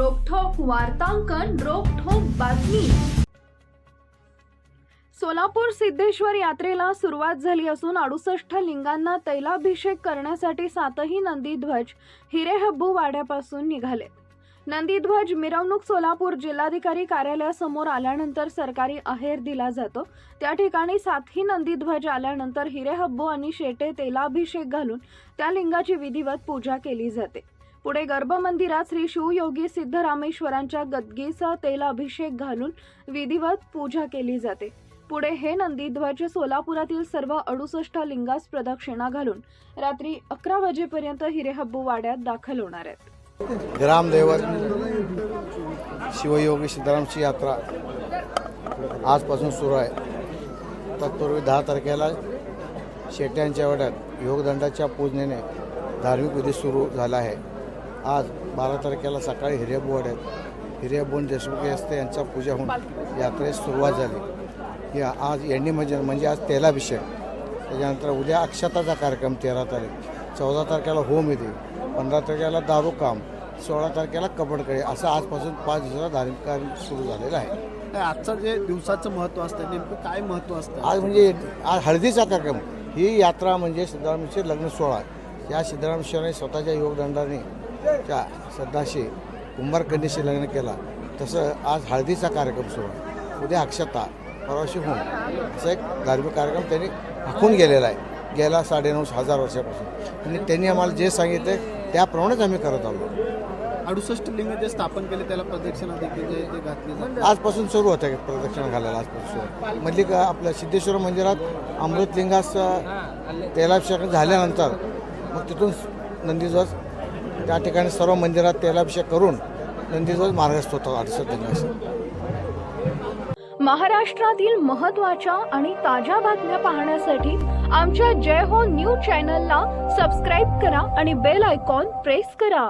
वार्तांकन रोखोक बातमी. सोलापूर सिद्धेश्वर यात्रेला सुरुवात झाली असून अडुसष्ट लिंगांना तैलाभिषेक करण्यासाठी सातही नंदीध्वज हिरेहब्बू वाड्यापासून निघाले. नंदीध्वज मिरवणूक सोलापूर जिल्हाधिकारी कार्यालयासमोर आल्यानंतर सरकारी अहेर दिला जातो. त्या ठिकाणी सातही नंदीध्वज आल्यानंतर हिरेहब्बू आणि शेटे तेलाभिषेक घालून त्या लिंगाची विधिवत पूजा केली जाते. पुढे गर्भमंदिरात श्री शिवयोगी सिद्धरामेश्वरांच्या गद्गीचा तेल अभिषेक घालून विधिवत पूजा केली जाते. पुढे हे नंदीध्वज सोलापुरातील सर्व अडुसष्ट लिंगास प्रदक्षिणा घालून रात्री अकरा वाजेपर्यंत हिरेहब्बू वाड्यात दाखल होणार आहेत. ग्रामदैवत शिवयोगी सिद्धरामची यात्रा आजपासून सुरू आहे. तत्पूर्वी दहा तारखेला शेट्यांच्या वाड्यात योगदंडाच्या पूजनेने धार्मिक विधी सुरू झाला आहे. आज बारा तारखेला सकाळी हिरेबू वाड्यात हिरेबून देशमुख असते यांचा पूजा होऊन यात्रेस सुरुवात झाली. या आज एंडी म्हणजे म्हणजे आज तेलाभिषेक. त्याच्यानंतर उद्या अक्षताचा कार्यक्रम तेरा तारीख. चौदा तारखेला होम येते पंधरा तारखेला दारू काम. सोळा तारखेला कबडकडे असं आजपासून पाच दिवसाला धार्मिक कार्य सुरू झालेलं आहे. आजचं जे दिवसाचं महत्त्व असतं नेमकं काय महत्त्व असतं? आज म्हणजे आज हळदीचा कार्यक्रम. ही यात्रा म्हणजे सिद्धरामेश्वर लग्न सोहळा या सिद्धरामेश्वराने स्वतःच्या योगदंडाने त्या सध्याशी कुंभारकन्याशी लग्न केला. तसं आज हळदीचा कार्यक्रम सुरू आहे. उद्या अक्षता परवाशी होऊन असा एक धार्मिक कार्यक्रम त्यांनी आखून गेलेला आहे. गेल्या साडेनऊ हजार वर्षापासून. आणि त्यांनी आम्हाला जे सांगितले त्याप्रमाणेच आम्ही करत आलो. अडुसष्ट लिंग जे स्थापन केले त्याला प्रदक्षिणा देखील घातली आजपासून सुरू होतं प्रदक्षिणा घालायला आजपासून मधली का आपल्या सिद्धेश्वर मंदिरात अमृतलिंगास तेलाभिषेक झाल्यानंतर मग तिथून नंदीध्वज त्या ठिकाणी सर्व मंदिरात तेलाभिषेक करून नंदीध्वज मार्गस्थ होतो अडसष्ट महाराष्ट्रातील महत्त्वाच्या आणि ताज्या बातम्या पाहण्यासाठी आमच्या जय हो न्यूज चॅनलला सबस्क्राईब करा आणि बेल आयकॉन प्रेस करा.